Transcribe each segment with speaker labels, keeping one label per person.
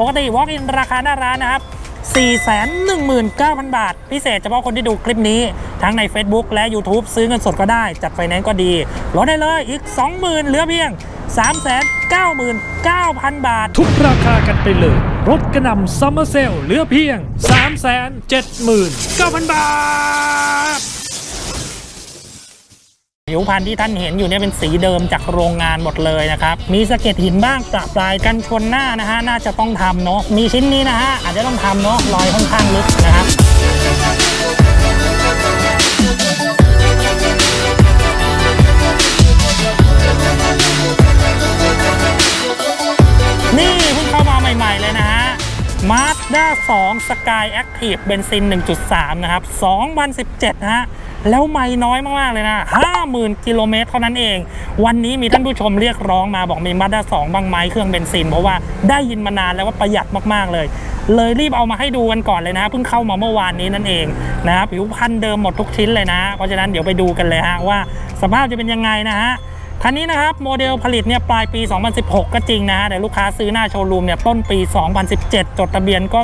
Speaker 1: ปกติ walk in ราคาหน้าร้านนะครับ 419,000 บาท พิเศษเฉพาะคนที่ดูคลิปนี้ ทั้งใน Facebook และ YouTube ซื้อเงินสดก็ได้ จัดไฟแนนซ์ก็ดีลดได้เลยอีก 20,000 เหลือเพียง 399,000 บาท
Speaker 2: ทุกราคากันไปเลย รถกระหนำซัมเมอร์เซลเหลือเพียง 379,000 บาท
Speaker 1: ผิวพันธุ์ที่ท่านเห็นอยู่เนี่ยเป็นสีเดิมจากโรงงานหมดเลยนะครับ มีสะเก็ดหินบ้างประปรายกันชนหน้านะฮะน่าจะต้องทำเนาะมีชิ้นนี้นะฮะอาจจะต้องทำเนาะรอยค่อนข้างลึกนะครับนี่เพิ่งเข้ามาใหม่ๆเลยนะฮะ Mazda 2 Sky Active เบนซิน 1.3 นะครับ 2017นะฮะ แล้วไม่น้อยมากๆเลยนะ 50,000 กิโลเมตรเท่านั้นเอง วันนี้มีท่านผู้ชมเรียกร้องมาบอกมีมาด้าสองบ้างไหมเครื่องเบนซิน เพราะว่าได้ยินมานานแล้วว่าประหยัดมากๆเลย เลยรีบเอามาให้ดูกันก่อนเลยนะเพิ่งเข้ามาเมื่อวานนี้นั่นเองนะครับผิวพันธุ์เดิมหมดทุกชิ้นเลยนะ เพราะฉะนั้นเดี๋ยวไปดูกันเลยฮะว่าสภาพจะเป็นยังไงนะฮะ คันนี้นะครับโมเดลผลิตเนี่ยปลายปี 2016 ก็จริงนะฮะแต่ลูกค้าซื้อหน้าโชว์รูมเนี่ยต้นปี 2017 จดทะเบียนก็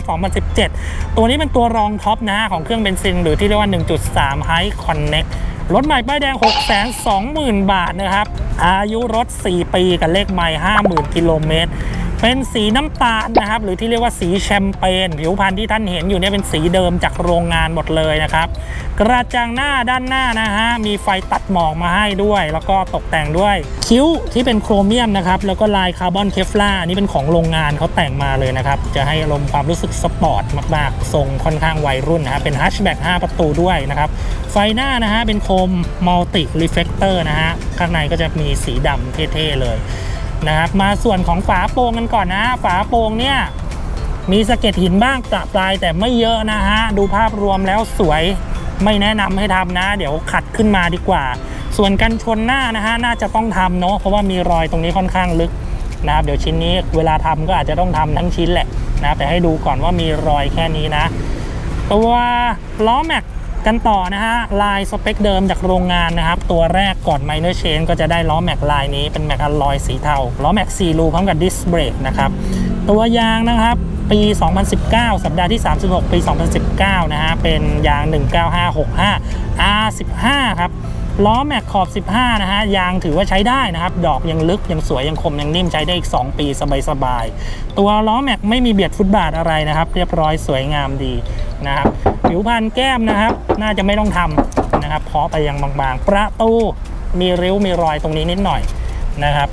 Speaker 1: 2017 ตัวนี้เป็นตัวรองท็อปนะฮะของเครื่องเบนซิน หรือที่เรียกว่า 1.3 High Connect รถใหม่ป้ายแดง 620,000 บาทนะครับ อายุรถ 4 ปีกับเลขใหม่ 50,000 กิโลเมตร เป็นสีน้ำตาลนะครับ หรือที่เรียกว่าสีแชมเปญผิวพันธุ์ที่ท่านเห็นอยู่เนี่ยเป็นสีเดิมจากโรงงานหมดเลยนะครับ กระจังหน้าด้านหน้านะฮะมีไฟตัดหมอกมาให้ด้วย แล้วก็ตกแต่งด้วยคิ้วที่เป็นโครเมียมนะครับแล้วก็ลายคาร์บอนเคฟล่าร์นี่เป็นของโรงงานเขาแต่งมาเลยนะครับ จะให้อารมณ์ความรู้สึกสปอร์ตมากๆทรงค่อนข้างวัยรุ่นนะฮะเป็นฮัชแบ็ก5ประตูด้วยนะครับไฟหน้านะฮะเป็นโคมมัลติรีเฟกเตอร์นะฮะข้างในก็จะมีสีดำเท่ๆเลย นะครับมาส่วนของฝาโปรงกันก่อนนะ ฝาโปรงเนี่ยมีสะเก็ดหินบ้างประปรายแต่ไม่เยอะนะฮะดูภาพรวมแล้วสวยไม่แนะนำให้ทำนะ เดี๋ยวขัดขึ้นมาดีกว่า ส่วนกันชนหน้านะฮะน่าจะต้องทำเนาะเพราะว่ามีรอยตรงนี้ค่อนข้างลึกนะครับเดี๋ยวชิ้นนี้เวลาทำก็อาจจะต้องทำทั้งชิ้นแหละนะแต่ให้ดูก่อนว่ามีรอยแค่นี้นะ ตัวล้อแม็ก กันต่อนะฮะลายสเปคเดิมจากโรงงานนะครับ ตัวแรกก่อนไมเนอร์เชนก็จะได้ล้อแม็กลายนี้เป็นแม็กอลลอยสีเทาล้อแม็ก4รูพร้อมกับดิสเบรกนะครับ ตัวยางนะครับปี 2019 สัปดาห์ที่ 36 ปี 2019 นะฮะ เป็นยาง 19565 R15 ครับ ล้อแม็กขอบ 15 นะฮะ ยางถือว่าใช้ได้นะครับ ดอกยังลึก ยังสวย ยังคม ยังนิ่ม ใช้ได้อีก 2 ปี สบาย ๆ ตัวล้อแม็กไม่มีเบียดฟุตบาทอะไรนะครับ เรียบร้อยสวยงามดี นะครับผิวพันแก้มนะครับ น่าจะไม่ต้องทำนะครับเพาะไปยังบางๆ ประตูมีริ้วมีรอยตรงนี้นิดหน่อยนะครับ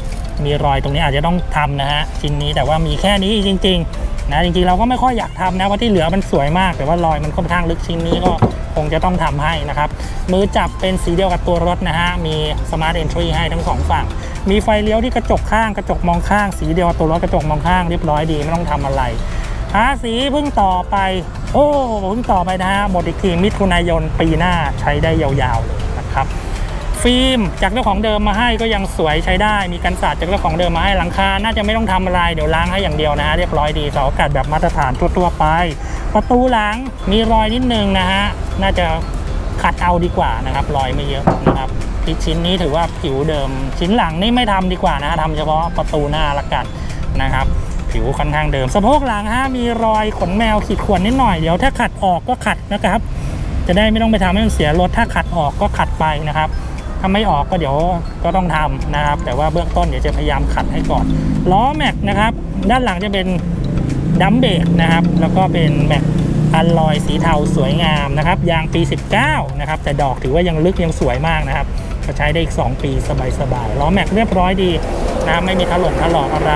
Speaker 1: มีรอยตรงนี้อาจจะต้องทำนะฮะชิ้นนี้แต่ว่ามีแค่นี้จริงๆนะจริงๆเราก็ไม่ค่อยอยากทำนะเพราะที่เหลือมันสวยมาก แต่ว่ารอยมันค่อนข้างลึกชิ้นนี้ก็คงจะต้องทำให้นะครับ มือจับเป็นสีเดียวกับตัวรถนะฮะ มี Smart Entry ให้ทั้งสองฝั่ง มีไฟเลี้ยวที่กระจกข้าง กระจกมองข้าง สีเดียวกับตัวรถกระจกมองข้างเรียบร้อยดี ไม่ต้องทำอะไร ภาษีเพิ่งต่อไป โอ้เพิ่งต่อไปนะฮะหมดอีกทีมิถุนายนปีหน้าใช้ได้ยาวๆเลยนะครับ ฟิล์มจากเจ้าของเดิมมาให้ก็ยังสวยใช้ได้ มีกันสาดจากเจ้าของเดิมมาให้หลังคา น่าจะไม่ต้องทำอะไรเดี๋ยวล้างให้อย่างเดียวนะฮะเรียบร้อยดีเสาอากาศแบบมาตรฐานทั่วๆไป ประตูหลังมีรอยนิดนึงนะฮะน่าจะขัดเอาดีกว่านะครับรอยไม่เยอะนะครับที่ชิ้นนี้ถือว่าผิวเดิม ชิ้นหลังนี่ไม่ทำดีกว่านะฮะทำเฉพาะประตูหน้าละกันนะครับ ผิวค่อนข้างเดิม สะโพกหลังฮะมีรอยขนแมวขีดข่วนนิดหน่อยเดี๋ยวถ้าขัดออกก็ขัดนะครับ จะได้ไม่ต้องไปทำให้มันเสียรถถ้าขัดออกก็ขัดไปนะครับถ้าไม่ออกก็เดี๋ยวก็ต้องทำนะครับ แต่ว่าเบื้องต้นเดี๋ยวจะพยายามขัดให้ก่อนล้อแม็กนะครับ ด้านหลังจะเป็นดัมเบรกนะครับ แล้วก็เป็นแม็กอัลลอยสีเทาสวยงามนะครับ ยางปี 19 นะครับ แต่ดอกถือว่ายังลึกยังสวยมากนะครับก็ใช้ได้อีก 2 ปีสบายๆล้อแม็กเรียบร้อยดีนะครับไม่มีถลนถลอกอะไร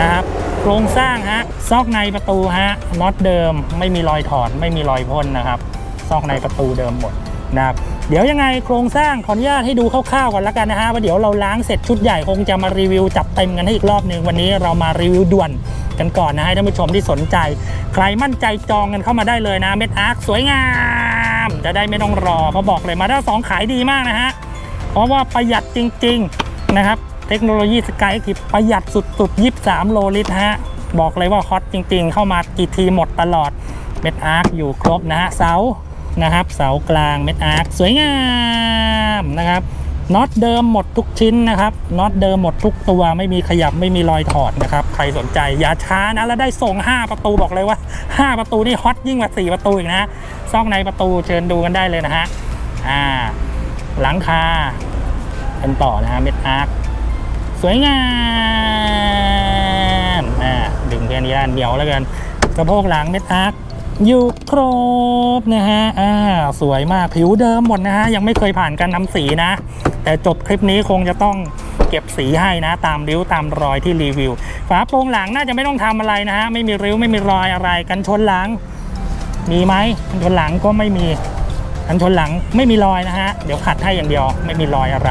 Speaker 1: นะครับ โครงสร้างฮะซอกในประตูฮะน็อตเดิมไม่มีรอยถอดไม่มีรอยพ่นนะครับ ซอกในประตูเดิมหมดนะครับเดี๋ยวยังไงโครงสร้างขออนุญาตให้ดูคร่าวๆก่อนล้วกันนะฮะว่าเดี๋ยวเราล้างเสร็จชุดใหญ่คงจะมารีวิวจับเต็มกันให้อีกรอบหนึ่งวันนี้เรามารีวิวด่วนกันก่อนนะให้ท่านผู้ชมที่สนใจ ใครมั่นใจจองกันเข้ามาได้เลยนะเม็ดอาร์คสวยงาม จะได้ไม่ต้องรอเพราะบอกเลยมาด้าสองขายดีมากนะฮะเพราะว่าประหยัดจริง ๆนะครับ เทคโนโลยีสกายทีประหยัดสุดๆ 23 โลลิตรฮะ บอกเลยว่าฮอตจริงๆ เข้ามากี่ทีหมดตลอด เม็ดอาร์คอยู่ครบนะฮะ เสานะครับ เสากลางเม็ดอาร์คสวยงามนะครับน็อตเดิมหมดทุกชิ้นนะครับน็อตเดิมหมดทุกตัวไม่มีขยับไม่มีรอยถอดนะครับ ใครรสนใจอย่าช้านะ แล้วได้ส่ง 5 ประตูบอกเลยว่า 5 ประตูนี่ฮอตยิ่งกว่า4ประตูอีกนะซอกในประตูเชิญดูกันได้เลยนะฮะอ่าหลังคาเป็นต่อนะฮะเม็ดอาร์ค สวยงามอ่าดึงแค่นี้ด้านเดียวแล้วกันสะโพกหลังเม็ดอาร์คอยู่ครบนะฮะอ่าสวยมากผิวเดิมหมดนะฮะ ยังไม่เคยผ่านการนำสีนะ แต่จบคลิปนี้คงจะต้องเก็บสีให้นะ ตามริ้วตามรอยที่รีวิว ฝาโปรงหลังน่าจะไม่ต้องทำอะไรนะฮะ ไม่มีริ้วไม่มีรอยอะไรกันชนหลัง มีไหมกันชนหลังก็ไม่มีกันชนหลังไม่มีรอยนะฮะ เดี๋ยวขัดให้อย่างเดียวไม่มีรอยอะไร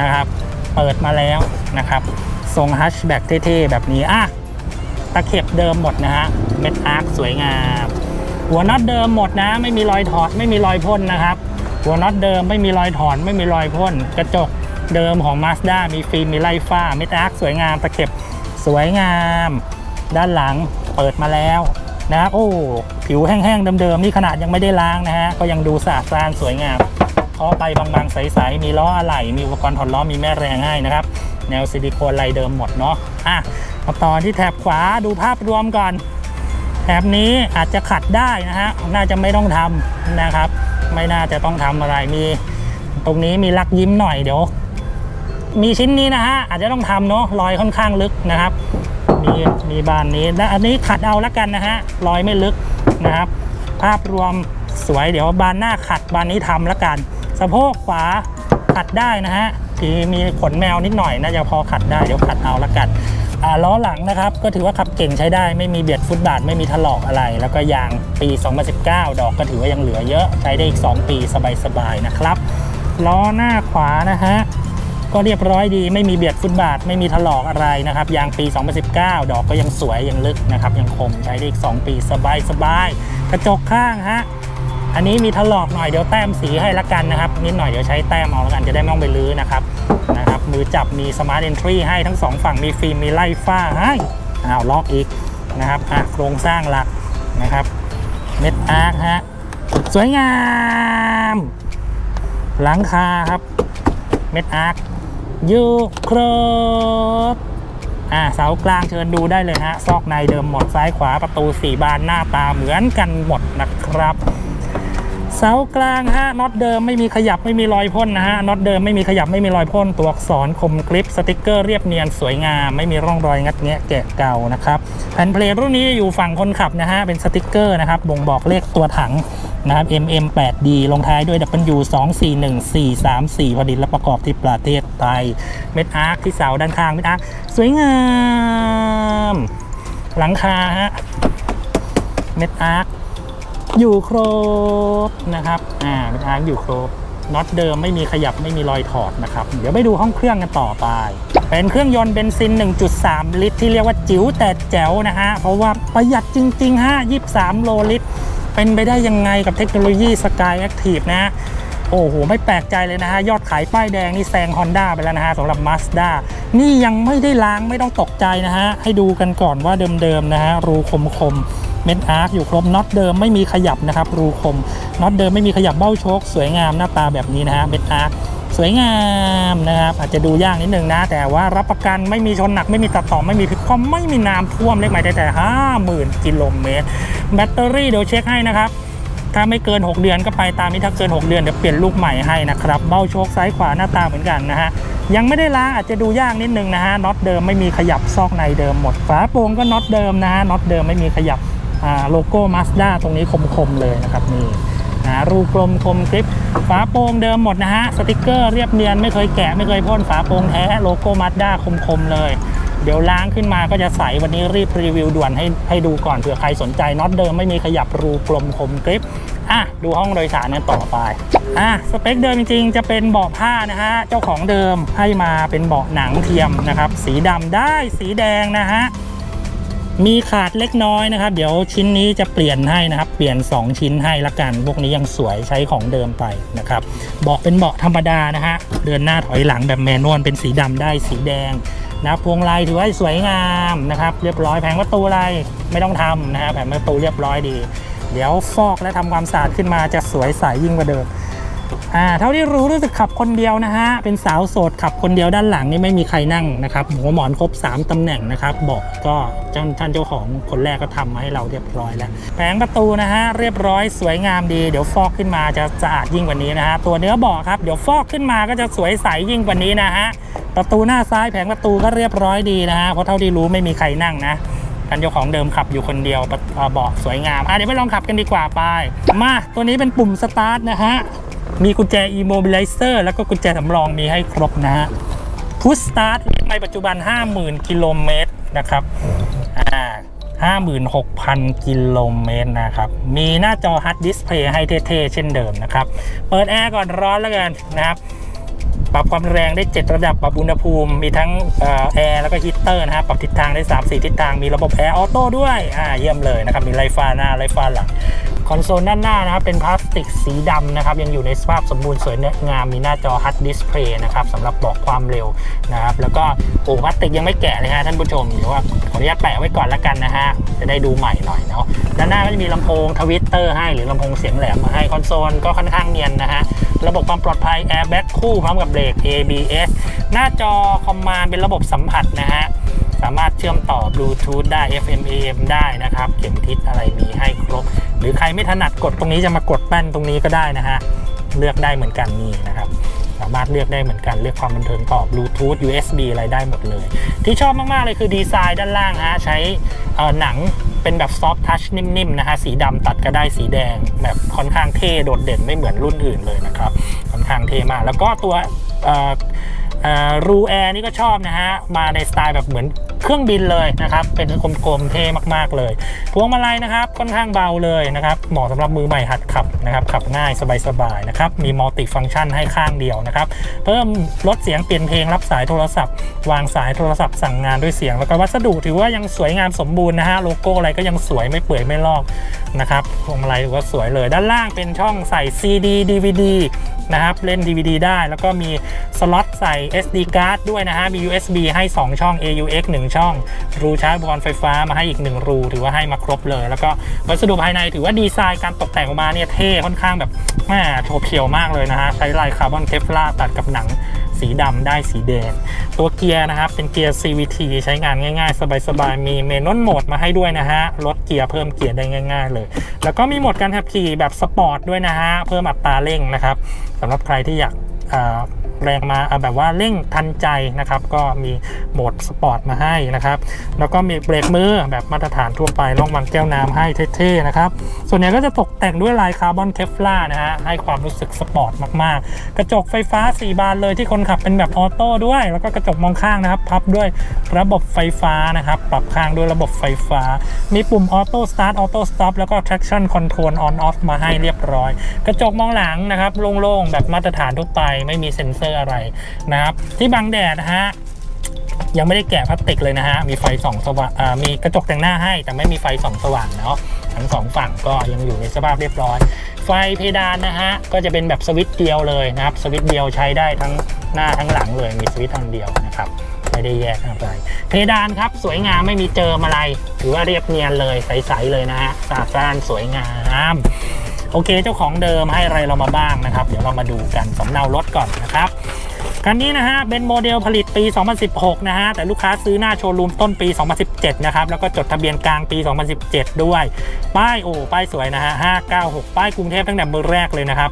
Speaker 1: นะครับ เปิดมาแล้วนะครับทรงฮัชแบ็กเท่ๆ แบบนี้อะตะเข็บเดิมหมดนะฮะเม็ดอาร์คสวยงาม หัวน็อตเดิมหมดนะ ไม่มีรอยถอดไม่มีรอยพ่นนะครับ หัวน็อตเดิมไม่มีรอยถอนไม่มีรอยพ่นกระจกเดิมของ Mazda มีฟิล์มมีไล่ฟ้าเม็ดอาร์คสวยงามตะเข็บสวยงาม ด้านหลังเปิดมาแล้วนะครับโอ้ ผิวแห้งๆเดิมๆนี่ขนาดยังไม่ได้ล้างนะฮะก็ยังดูสะอาดสะอานสวยงาม เคาะไปบางๆ ใสๆมีล้ออะไหล่มีอุปกรณ์ถอดล้อมีแม่แรงให้นะครับ แนวซิลิโคนลายเดิมหมดเนาะอะมาต่อที่แถบขวาดูภาพรวมก่อนแถบนี้อาจจะขัดได้นะฮะน่าจะไม่ต้องทำนะครับ ไม่น่าจะต้องทำอะไรมี ตรงนี้มีลักยิ้มหน่อยเดี๋ยว มีชิ้นนี้นะฮะอาจจะต้องทำเนาะรอยค่อนข้างลึกนะครับมีมีบานนี้และอันนี้ขัดเอาละกันนะฮะรอยไม่ลึกนะครับ ภาพรวมสวยเดี๋ยวบานหน้าขัดบานนี้ทำละกัน สะโพกขวาขัดได้นะฮะที่มีขนแมวนิดหน่อยน่าจะพอขัดได้เดี๋ยวขัดเอาละกันอ่าล้อหลังนะครับ ก็ถือว่าขับเก่งใช้ได้ ไม่มีเบียดฟุตบาทไม่มีถลอกอะไร แล้วก็ยางปี 2019 ดอกก็ถือว่ายังเหลือเยอะใช้ได้อีก 2 ปีสบายๆนะครับล้อหน้าขวานะฮะก็เรียบร้อยดีไม่มีเบียดฟุตบาทไม่มีถลอกอะไรนะครับยางปี 2019 ดอกก็ยังสวยยังลึกนะครับยังคมใช้ได้อีก 2 ปีสบายๆกระจกข้างฮะ อันนี้มีถลอกหน่อยเดี๋ยวแต้มสีให้ละกันนะครับนิดหน่อยเดี๋ยวใช้แต้มเอาละกันจะได้ไม่ต้องไปลื้อนะครับนะครับมือจับมีสมาร์ทเอนทรีให้ทั้งสองฝั่งมีฟิล์มมีไล่ฝ้าให้อ้าวล็อกอีกนะครับอะโครงสร้างหลักนะครับเม็ดอาร์คฮะสวยงาม หลังคาครับเม็ดอาร์คยูครบอ่าเสากลางเชิญดูได้เลยฮะซอกในเดิมหมดซ้ายขวาประตูสี่บานหน้าตาเหมือนกันหมดนะครับ เสากลางฮะน็อตเดิมไม่มีขยับไม่มีรอยพ่นนะฮะน็อตเดิมไม่มีขยับไม่มีรอยพ่นตัวอักษรคมกริปสติกเกอร์เรียบเนียนสวยงามไม่มีร่องรอยงัดแงะแกะเก่านะครับแผ่นเพลทรุ่นนี้อยู่ฝั่งคนขับนะฮะเป็นสติกเกอร์นะครับบ่งบอกเลขตัวถังนะครับ MM8D ลงท้ายด้วย W241434 ผลิตและประกอบที่ประเทศไทย เม็ดอาร์คที่เสาด้านข้างเม็ดอาร์คสวยงาม หลังคาฮะเม็ดอาร์ค อยู่ครบนะครับ อ่าเป็นทางอยู่ครบน็อตเดิมไม่มีขยับไม่มีรอยถอดนะครับ เดี๋ยวไปดูห้องเครื่องกันต่อไป เป็นเครื่องยนต์เบนซิน 1.3 ลิตร ที่เรียกว่าจิ๋วแต่แจ๋วนะฮะ เพราะว่าประหยัดจริง ๆ ฮะ 23 โลลิตร เป็นไปได้ยังไงกับเทคโนโลยี Sky Active นะ โอ้โห ไม่แปลกใจเลยนะฮะ ยอดขายป้ายแดงนี่แซง Honda ไปแล้วนะฮะสำหรับ Mazda นี่ยังไม่ได้ล้างไม่ต้องตกใจนะฮะ ให้ดูกันก่อนว่าเดิมๆนะฮะรูคมคมๆ เม็ดอาร์คอยู่ครบน็อตเดิมไม่มีขยับนะครับรูคมน็อตเดิมไม่มีขยับเบ้าโชคสวยงามหน้าตาแบบนี้นะฮะเม็ดอาร์คสวยงามนะครับอาจจะดูยากนิดนึงนะ แต่ว่ารับประกันไม่มีชนหนักไม่มีตัดต่อไม่มีพิกคว่ำไม่มีน้ำท่วมเลขหมายแต่ห้าหมื่นกิโลเมตร แบตเตอรี่เดี๋ยวเช็คให้นะครับถ้าไม่เกิน 6 เดือนก็ไปตามนี้ถ้าเกิน 6 เดือนเดี๋ยวเปลี่ยนลูกใหม่ให้นะครับเบ้าโชคซ้ายขวาหน้าตาเหมือนกันนะฮะยังไม่ได้ล้างอาจจะดูยากนิดนึงนะฮะน็อตเดิมไม่มีขยับซอกในเดิมหมดฝาโปร่งก็น็อตเดิมนะฮะน็อตเดิมไม่มีขยับ โลโก้มาสด้าตรงนี้คมๆเลยนะครับนี่นะรูกลมคมกริปฝาโปร่งเดิมหมดนะฮะสติกเกอร์เรียบเนียนไม่เคยแกะไม่เคยพ่นฝาโปร่งแท้โลโก้มาสด้าคมๆเลย เดี๋ยวล้างขึ้นมาก็จะใสวันนี้รีบรีวิวด่วนให้ให้ดูก่อนเผื่อใครสนใจน็อตเดิมไม่มีขยับรูกลมคมกริปอะดูห้องโดยสารกันต่อไปอะสเปคเดิมจริงๆ จะเป็นเบาะผ้านะฮะเจ้าของเดิมให้มาเป็นเบาะหนังเทียมนะครับสีดำได้สีแดงนะฮะ มีขาดเล็กน้อยนะครับ เดี๋ยวชิ้นนี้จะเปลี่ยนให้นะครับ เปลี่ยน 2 ชิ้นให้ละกัน พวกนี้ยังสวยใช้ของเดิมไปนะครับเบาะเป็นเบาะธรรมดานะฮะเดินหน้าถอยหลังแบบแมนนวลเป็นสีดำได้สีแดงนะพวงไลถือว่าสวยงามนะครับ เรียบร้อยแผงประตูอะไรไม่ต้องทำนะฮะแผงประตูเรียบร้อยดี เดี๋ยวฟอกและทำความสะอาดขึ้นมาจะสวยใสยิ่งกว่าเดิม อ่าเท่าที่รู้รู้สึกขับคนเดียวนะฮะ เป็นสาวโสดขับคนเดียวด้านหลังนี่ไม่มีใครนั่งนะครับ หัวหมอนครบ 3ตำแหน่งนะครับเบาะก็เจ้าท่านเจ้าของคนแรกก็ทำมาให้เราเรียบร้อยแล้ว แผงประตูนะฮะเรียบร้อยสวยงามดี เดี๋ยวฟอกขึ้นมาจะสะอาดยิ่งกว่านี้นะฮะตัวเนื้อเบาะครับเดี๋ยวฟอกขึ้นมาก็จะสวยใสยิ่งกว่านี้นะฮะประตูหน้าซ้ายแผงประตูก็เรียบร้อยดีนะฮะเพราะเท่าที่รู้ไม่มีใครนั่งนะท่านเจ้าของเดิมขับอยู่คนเดียวเอ่อเบาะสวยงามอะเดี๋ยวไปลองขับกันดีกว่าไป มาตัวนี้เป็นปุ่มสตาร์ทนะฮะ มีกุญแจ immobilizer แล้วก็กุญแจสำรองมีให้ครบนะฮะพุชสตาร์ทในปัจจุบัน 50,000 กิโลเมตรนะครับอ่า56,000 กิโลเมตรนะครับ มีหน้าจอ HUD Display ให้เท่ๆ เช่นเดิมนะครับ เปิดแอร์ก่อนร้อนแล้วกันนะครับ ปรับความแรงได้ 7 ระดับ ปรับอุณหภูมิ มีทั้งแอร์แล้วก็ฮีตเตอร์นะฮะปรับทิศทางได้ 3 4 ทิศทาง มีระบบแอร์ออโต้ด้วย อ่า เยี่ยมเลยนะครับ มีไลฟ้าหน้าไลฟ้าหลัง อนโซลด้านหน้านะครับเป็นพลาสติกสีดำนะครับยังอยู่ในสภาพสมบูรณ์สวยงามมีหน้าจอ HUD Display นะครับสำหรับบอกความเร็วนะครับแล้วก็โอ้พลาสติกยังไม่แกะเลยฮะท่านผู้ชมเดี๋ยวว่าขออนุญาตแปะไว้ก่อนละกันนะฮะจะได้ดูใหม่หน่อยเนาะด้านหน้าก็จะมีลำโพงทวิตเตอร์ให้หรือลำโพงเสียงแหลมมาให้คอนโซลก็ค่อนข้างเนียนนะฮะระบบความปลอดภัย Airbag คู่พร้อมกับเบรก ABS หน้าจอคอมมานด์เป็นระบบสัมผัสนะฮะ สามารถเชื่อมต่อบลูทูธได้ FM AM ได้นะครับ เข็มทิศอะไรมีให้ครบ หรือใครไม่ถนัดกดตรงนี้จะมากดแป้นตรงนี้ก็ได้นะฮะ เลือกได้เหมือนกันนี่นะครับ สามารถเลือกได้เหมือนกัน เลือกความบันเทิงต่อบลูทูธ USB อะไรได้หมดเลย ที่ชอบมากๆเลยคือดีไซน์ด้านล่างฮะใช้หนังเป็นแบบซอฟทัชนิ่มๆนะฮะสีดำตัดก็ได้สีแดง แบบค่อนข้างเท่โดดเด่นไม่เหมือนรุ่นอื่นเลยนะครับ ค่อนข้างเท่มาก แล้วก็ตัวรูแอร์นี่ก็ชอบนะฮะ มาในสไตล์แบบเหมือน เครื่องบินเลยนะครับเป็นกลมๆเท่มากๆเลย พวงมาลัยนะครับค่อนข้างเบาเลยนะครับเหมาะสำหรับมือใหม่หัดขับนะครับขับง่ายสบายๆนะครับมีมัลติฟังก์ชันให้ข้างเดียวนะครับเพิ่มลดเสียงเปลี่ยนเพลงรับสายโทรศัพท์ วางสายโทรศัพท์สั่งงานด้วยเสียง แล้วก็วัสดุถือว่ายังสวยงามสมบูรณ์นะฮะโลโก้อะไรก็ยังสวยไม่เปื่อยไม่ลอกนะครับพวงมาลัยถือว่าสวยเลย ด้านล่างเป็นช่องใส่ CD DVD นะครับเล่น DVD ได้แล้วก็มีสล็อตใส่ SD card ด้วยนะฮะมี USB ให้ 2 ช่อง AUX 1ช่อง รูชาร์จอุปกรณ์ไฟฟ้ามาให้อีก 1 รูถือว่าให้มาครบเลย แล้วก็วัสดุภายในถือว่าดีไซน์การตกแต่งออกมาเนี่ยเท่ค่อนข้างแบบแม่โฉบเฉี่ยวมากเลยนะฮะใช้ลายคาร์บอนเทฟลาตัดกับหนังสีดำได้สีแดง ตัวเกียร์นะครับ เป็นเกียร์ CVT ใช้งานง่าย ๆ สบายๆ มีเมนนโหมดมาให้ด้วยนะฮะ ลดเกียร์เพิ่มเกียร์ได้ง่าย ๆ เลย แล้วก็มีโหมดการขับขี่แบบสปอร์ตด้วยนะฮะ เพิ่มอัตราเร่งนะครับสำหรับใครที่อยาก แรงมาเอาแบบว่าเร่งทันใจนะครับ ก็มีโหมดสปอร์ตมาให้นะครับ แล้วก็มีเบรกมือแบบมาตรฐานทั่วไปร่องวางแก้วน้ำให้เท่ๆนะครับ ส่วนใหญ่ก็จะตกแต่งด้วยลายคาร์บอนเทฟลานะฮะให้ความรู้สึกสปอร์ตมากๆ กระจกไฟฟ้า 4 บานเลยที่คนขับเป็นแบบออโต้ด้วย แล้วก็กระจกมองข้างนะครับ พับด้วยระบบไฟฟ้านะครับ ปรับข้างด้วยระบบไฟฟ้า มีปุ่มออโต้สตาร์ทออโต้สต็อปแล้วก็ traction control on off มาให้เรียบร้อย กระจกมองหลังนะครับโล่งๆแบบมาตรฐานทั่วไปไม่มีเซ็นเซอร์อะไรนะครับที่บังแดดนะฮะยังไม่ได้แกะพลาสติกเลยนะฮะ มีไฟส่องสว่างมีกระจกแต่งหน้าให้ แต่ไม่มีไฟส่องสว่างเนาะ ทั้งสองฝั่งก็ยังอยู่ในสภาพเรียบร้อย ไฟเพดานนะฮะ ก็จะเป็นแบบสวิตช์เดียวเลยนะครับ สวิตช์เดียวใช้ได้ทั้งหน้าทั้งหลังเลย มีสวิตช์ทางเดียวนะครับ ไม่ได้แยกอะไร เพดานครับ สวยงามไม่มีเจิมอะไร ถือว่าเรียบเนียนเลย ใสๆเลยนะฮะ สะอาดสะอ้านสวยงามโอเค เจ้าของเดิมให้อะไรเรามาบ้างนะครับ เดี๋ยวเรามาดูกันสำเนารถก่อนนะครับ คันนี้นะฮะเป็นโมเดลผลิตปี 2016 นะฮะ แต่ลูกค้าซื้อหน้าโชว์รูมต้นปี 2017 นะครับ แล้วก็จดทะเบียนกลางปี 2017 ด้วย ป้ายโอ้ป้ายสวยนะฮะ 596 ป้ายกรุงเทพตั้งแต่มือแรกเลยนะครับ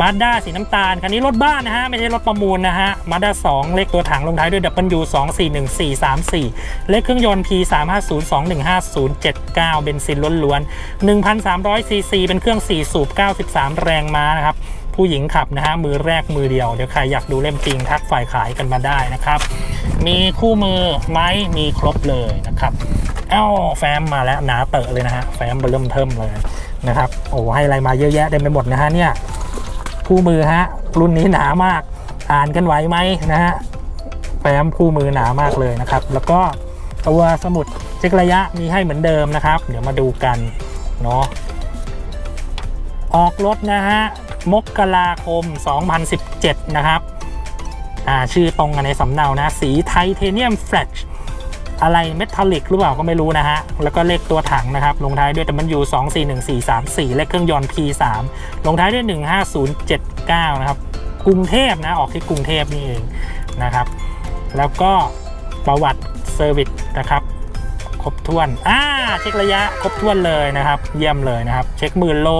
Speaker 1: มาด้าสีน้ำตาล คันนี้รถบ้านนะฮะ ไม่ใช่รถประมูลนะฮะมาด้า2เลขตัวถังลงท้ายด้วย W 2 4 1 4 3 4 เลขเครื่องยนต์ P 3 5 0 2 1 5 0 7 9เบนซินล้วนๆ1,300ซีซีเป็นเครื่อง4สูบ93 แรงม้านะครับ ผู้หญิงขับนะฮะมือแรกมือเดียวเดี๋ยวใครอยากดูเล่มจริงทักฝ่ายขายกันมาได้นะครับ มีคู่มือไหมมีครบเลยนะครับเอ้าแฟ้มมาแล้วหนาเตอะเลยนะฮะแฟ้มเบร์เริ่มเทิมเลยนะครับโอ้ให้อะไรมาเยอะแยะเต็มไปหมดนะฮะเนี่ยคู่มือฮะรุ่นนี้หนามากอ่านกันไหวไหมนะฮะแฟ้มคู่มือหนามากเลยนะครับ แล้วก็ตัวสมุดเช็คระยะมีให้เหมือนเดิมนะครับ เดี๋ยวมาดูกันเนาะ ออกรถนะฮะ มกราคม 2017 นะครับ อ่า ชื่อตรงกันในสำเนานะ สีไทเทเนียมแฟลชอะไรเมทัลลิกหรือเปล่าก็ไม่รู้นะฮะ แล้วก็เลขตัวถังนะครับ ลงท้ายด้วย W 2 4 1 4 3 4 เลขเครื่องยนต์ P 3 ลงท้ายด้วย 15079 นะครับ กรุงเทพนะ ออกที่กรุงเทพนี่เองนะครับ แล้วก็ประวัติเซอร์วิสนะครับ ครบถ้วนอ่าเช็คระยะครบถ้วนเลยนะครับ เยี่ยมเลยนะครับ เช็คหมื่นโล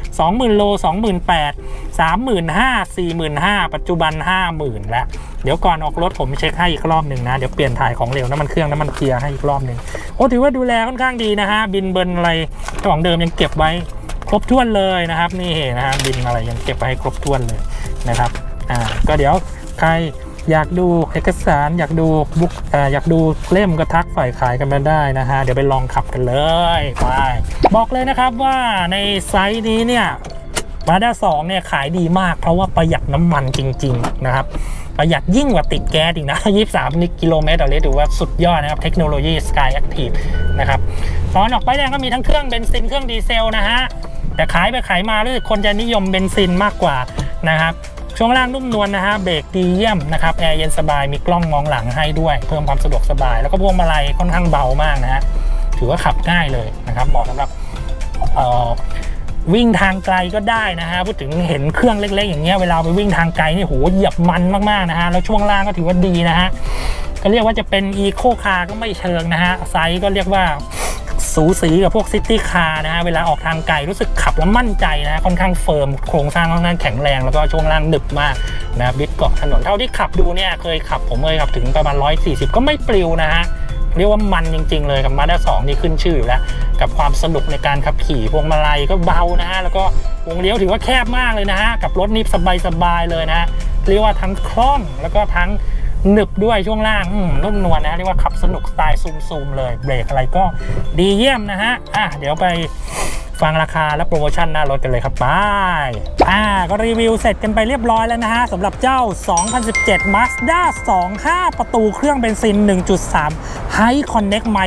Speaker 1: 20,000 โล 28,000 35,000 45,000 ปัจจุบัน 50,000 แล้ว เดี๋ยวก่อนออกรถผมเช็คให้อีกรอบหนึ่งนะ เดี๋ยวเปลี่ยนถ่ายของเหลวน้ำมันเครื่องน้ำมันเกียร์ให้อีกรอบหนึ่งโอ้ถือว่าดูแลค่อนข้างดีนะฮะบินเบินอะไรของเดิมยังเก็บไว้ครบถ้วนเลยนะครับ นี่นะฮะบินอะไรยังเก็บไว้ให้ครบถ้วนเลยนะครับอ่าก็เดี๋ยวใคร อยากดูเอกสารอยากดูบุ๊กอยากดูเล่มก็ทักฝ่ายขายกันมาได้นะฮะ เดี๋ยวไปลองขับกันเลยไปบอกเลยนะครับว่าในไซส์นี้เนี่ยมาด้าสองเนี่ยขายดีมาก เพราะว่าประหยัดน้ำมันจริง ๆ นะครับ ประหยัดยิ่งกว่าติดแก๊สอีกนะ 23กิโลเมตรต่อลิตรถือว่าสุดยอดนะครับ เทคโนโลยี Sky Active นะครับตอนออกไปแดงก็มีทั้งเครื่องเบนซินเครื่องดีเซลนะฮะ แต่ขายไปขายมารู้สึกคนจะนิยมเบนซินมากกว่านะครับ ช่วงล่างนุ่มนวลนะฮะเบรกดีเยี่ยมนะครับแอร์เย็นสบายมีกล้องมองหลังให้ด้วย เพิ่มความสะดวกสบาย แล้วก็พวงมาลัยค่อนข้างเบามากนะฮะถือว่าขับง่ายเลยนะครับเหมาะสำหรับเอ่อวิ่งทางไกลก็ได้นะฮะพูดถึงเห็นเครื่องเล็ก ๆ อย่างเงี้ยเวลาไปวิ่งทางไกลนี่โหเหยียบมันมากๆนะฮะแล้วช่วงล่างก็ถือว่าดีนะฮะก็เรียกว่าจะเป็นอีโคคาร์ก็ไม่เชิงนะฮะไซส์ก็เรียกว่า สูสีกับพวกซิตี้คาร์นะฮะเวลาออกทางไกลรู้สึกขับแล้วมั่นใจนะฮะค่อนข้างเฟิร์มโครงสร้างค่อนข้างแข็งแรงแล้วก็ช่วงล่างหนึบมากนะบิดเกาะถนนเท่าที่ขับดูเนี่ยเคยขับผมเคยขับถึงประมาณ 140 ก็ไม่ปลิวนะฮะเรียกว่ามันจริง ๆ เลยกับมาด้าสองนี่ขึ้นชื่ออยู่แล้ว กับความสนุกในการขับขี่พวงมาลัยก็เบานะฮะแล้วก็วงเลี้ยวถือว่าแคบมากเลยนะฮะกับรถนี่สบายๆเลยนะเรียกว่าทั้งคล่องแล้วก็ทั้ง หนึบด้วยช่วงล่างนุ่มนวลนะฮะเรียกว่าขับสนุกสไตล์ซูมๆเลย เบรกอะไรก็ดีเยี่ยมนะฮะอะเดี๋ยวไปฟังราคาและโปรโมชั่นหน้ารถกันเลยครับไปอ่าก็รีวิวเสร็จกันไปเรียบร้อยแล้วนะฮะสำหรับเจ้า 2017 Mazda 2 5 ประตูเครื่องเบนซิน 1.3 High Connect ใหม่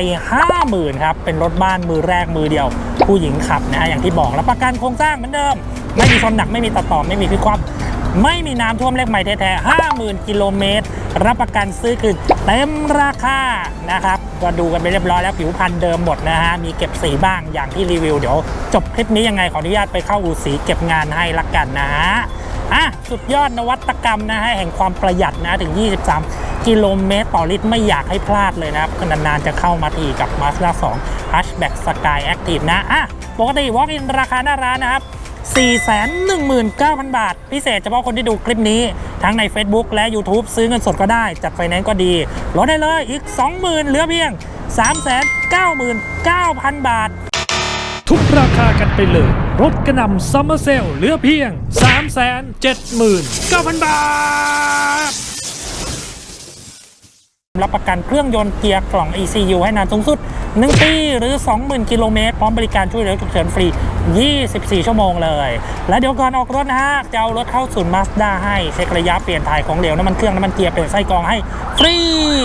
Speaker 1: 50,000 ครับ เป็นรถบ้านมือแรกมือเดียว ผู้หญิงขับนะฮะอย่างที่บอกแล้วประกันโครงสร้างเหมือนเดิม ไม่มีชนหนักไม่มีตัดต่อไม่มีพลิกคว่ำ ไม่มีน้ำท่วมเลขใหม่แท้ๆ50,000 กิโลเมตร รับประกันซื้อคืนเต็มราคานะครับ ก็ดูกันไปเรียบร้อยแล้วผิวพันธุ์เดิมหมดนะฮะ มีเก็บสีบ้างอย่างที่รีวิว เดี๋ยวจบคลิปนี้ยังไงขออนุญาตไปเข้าอู่สีเก็บงานให้ละกันนะฮะอะสุดยอดนวัตกรรมนะฮะแห่งความประหยัดนะถึง 23 กิโลเมตรต่อลิตรไม่อยากให้พลาดเลยนะครับนานๆจะเข้ามาทีกับ Mazda 2 Hatchback Sky Active นะอะปกติ Walk-in ราคาหน้าร้านนะครับ 419,000 บาท พิเศษเฉพาะคนที่ดูคลิปนี้ ทั้งใน Facebook และ YouTube ซื้อเงินสดก็ได้ จัดไฟแนนซ์ก็ดีลดได้เลยอีก 20,000 เหลือเพียง 399,000 บาท
Speaker 2: ทุกราคากันไปเลยรถกระนำซัมเมอร์เซลเหลือเพียง 379,000 บาท
Speaker 1: รับประกันเครื่องยนต์เกียร์กล่อง ECU ให้นานสูงสุด 1 ปีหรือ 20,000 กิโลเมตรพร้อมบริการช่วยเหลือฉุกเฉินฟรี 24 ชั่วโมงเลย และเดี๋ยวก่อนออกรถนะฮะจะเอารถเข้าศูนย์มาสด้าให้เช็คระยะเปลี่ยนถ่ายของเหลวน้ำมันเครื่องน้ำมันเกียร์เปลี่ยนไส้กรองให้ฟรี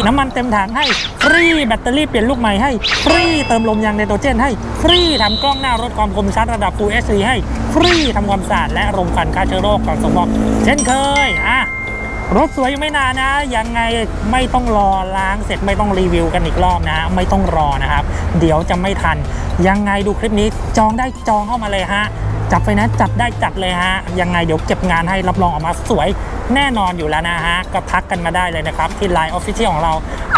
Speaker 1: น้ำมันเต็มถังให้ฟรีแบตเตอรี่เปลี่ยนลูกใหม่ให้ฟรีเติมลมยางไนโตรเจนให้ฟรีทำกล้องหน้ารถความคมชัดระดับ Full HD ให้ฟรีทำความสะอาดและรมควันฆ่าเชื้อโรคก่อนส่งมอบเช่นเคยอะ รถสวยยังไม่นานนะ ยังไงไม่ต้องรอล้างเสร็จไม่ต้องรีวิวกันอีกรอบนะ ไม่ต้องรอนะครับ เดี๋ยวจะไม่ทัน ยังไงดูคลิปนี้จองได้จองเข้ามาเลยฮะ จับไปนะจัดได้จัดเลยฮะ ยังไงเดี๋ยวเก็บงานให้รับรองออกมาสวย แน่นอนอยู่แล้วนะฮะ ก็ทักกันมาได้เลยนะครับ ที่ Line Official ของเรา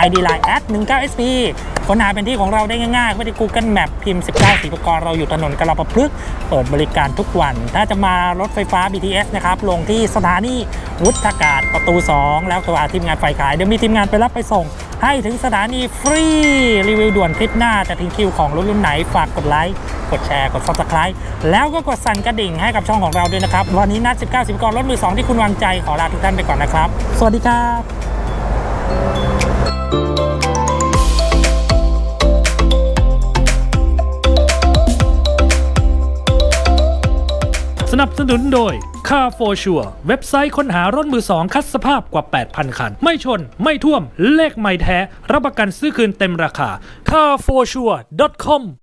Speaker 1: ID Line at 19sp ค้นหาเป็นที่ของเราได้ง่ายๆเข้าไปที่ Google Map พิมพ์ 19สีประกรเราอยู่ถนนกระปะพฤกเปิดบริการทุกวัน ถ้าจะมารถไฟฟ้า BTS นะครับ ลงที่สถานีวุฒากาศประตู 2 แล้วโทรหาทีมงานไฟขาย เดี๋ยวมีทีมงานไปรับไปส่งให้ถึงสถานีฟรี รีวิวด่วนคลิปหน้าจะทิ้งคิวของรุ่นรุ่นไหน ฝากกดไลค์ กดแชร์ กด subscribe แล้วก็กดสั่นกระดิ่งให้กับช่องของเราด้วยนะครับ วันนี้นัด 19สิบกรรถมือ 2 ที่คุณวางใจขอลาทุกท่านไปก่อนนะครับ สวัสดีครับ
Speaker 2: สนับสนุนโดย Car for Sure เว็บไซต์ค้นหารถมือสองคัดสภาพกว่า 8,000 คัน ไม่ชน ไม่ท่วม เลขไม่แท้ รับประกันซื้อคืนเต็มราคา carforsure.com